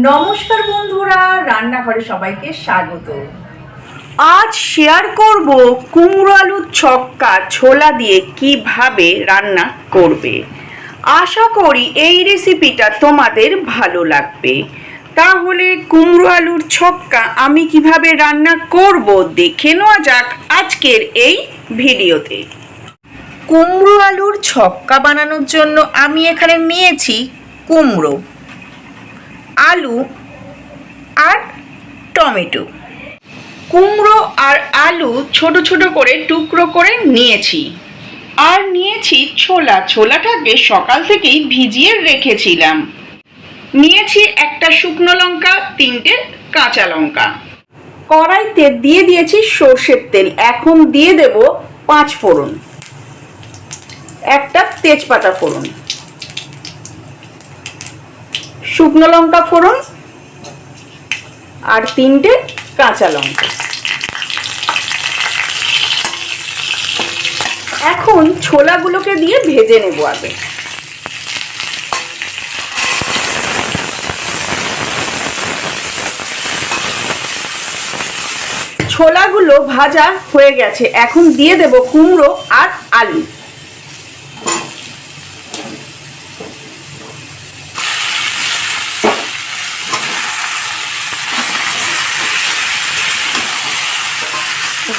নমস্কার বন্ধুরা রান্নাঘরে সবাইকে স্বাগত। আজ শেয়ার করব কুমড়ো আলুর ছক্কা ছোলা দিয়ে কীভাবে রান্না করবে। আশা করি এই রেসিপিটা তোমাদের ভালো লাগবে। তাহলে কুমড়ো আলুর ছক্কা আমি কীভাবে রান্না করব দেখে নেওয়া যাক আজকের এই ভিডিওতে। কুমড়ো আলুর ছক্কা বানানোর জন্য আমি এখানে নিয়েছি কুমড়ো। আলু আর টমেটো। কুমড়ো আর আলু ছোট ছোট করে টুকরো করে নিয়েছি। আর নিয়েছি ছোলা। ছোলাটাকে সকাল থেকেই ভিজিয়ে রেখেছিলাম। নিয়েছি একটা শুকনো লঙ্কা, তিনটে কাঁচা লঙ্কা। কড়াইতে দিয়ে দিয়েছি সর্ষের তেল। এখন দিয়ে দেব পাঁচ ফোড়ন। একটা তেজপাতা ফোড়ন। শুকনো লঙ্কা ফোড়ন আর তিনটে কাঁচা লঙ্কা। এখন ছোলাগুলোকে দিয়ে ভেজে নেব আগে। ছোলাগুলো ভাজা হয়ে গেছে। এখন দিয়ে দেব কুমড়ো আর আলু।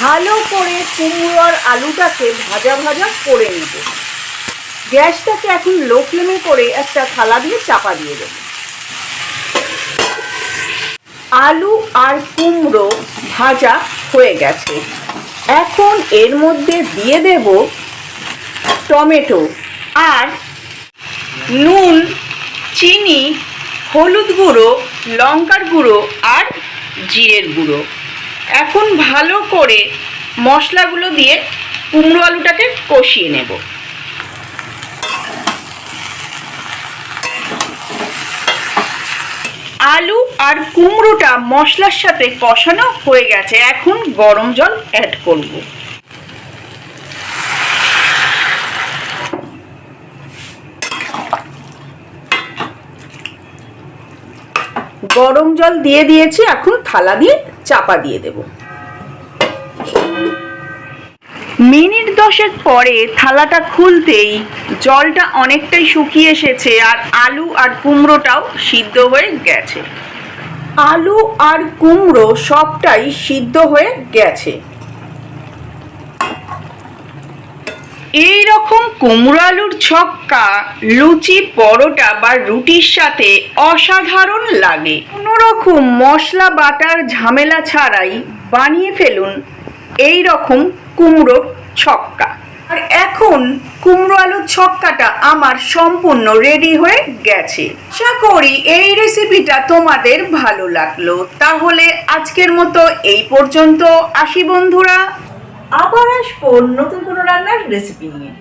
ভালো করে কুমড়ো আর আলুটাকে ভাজা ভাজা করে নেব। গ্যাসটাকে এখন লো ফ্লেমে করে একটা থালা দিয়ে চাপা দিয়ে দেব। আলু আর কুমড়ো ভাজা হয়ে গেছে। এখন এর মধ্যে দিয়ে দেব টমেটো আর নুন, চিনি, হলুদ গুঁড়ো, লঙ্কার গুঁড়ো আর জিরের গুঁড়ো। এখন ভালো করে মশলাগুলো দিয়ে কুমড়ো আলুটাকে কষিয়ে নেব। আলু আর কুমড়োটা মশলার সাথে কষানো হয়ে গেছে। এখন গরম জল অ্যাড করব। গরম জল দিয়ে দিয়েছি এখন থালা দিয়ে চাপা দিয়ে দেব। মিনিট দশের পরে থালাটা খুলতেই জলটা অনেকটাই শুকিয়ে এসেছে আর আলু আর কুমড়োটাও সিদ্ধ হয়ে গেছে। আলু আর কুমড়ো সবটাই সিদ্ধ হয়ে গেছে। এই রকম কুমড়ো আলুর ছক্কা, লুচি, পরোটা বা রুটির সাথে অসাধারণ লাগে। কোনো রকম মশলা, বাটার ঝামেলা ছাড়াই বানিয়ে ফেলুন এই রকম কুমড়োর ছক্কা। আর এখন কুমড়ো আলুর ছক্কাটা আমার সম্পূর্ণ রেডি হয়ে গেছে। আশা করি এই রেসিপিটা তোমাদের ভালো লাগল। তাহলে আজকের মতো এই পর্যন্ত। আসি বন্ধুরা। আবার আসব নতুন কোনো রান্নার রেসিপি নিয়ে।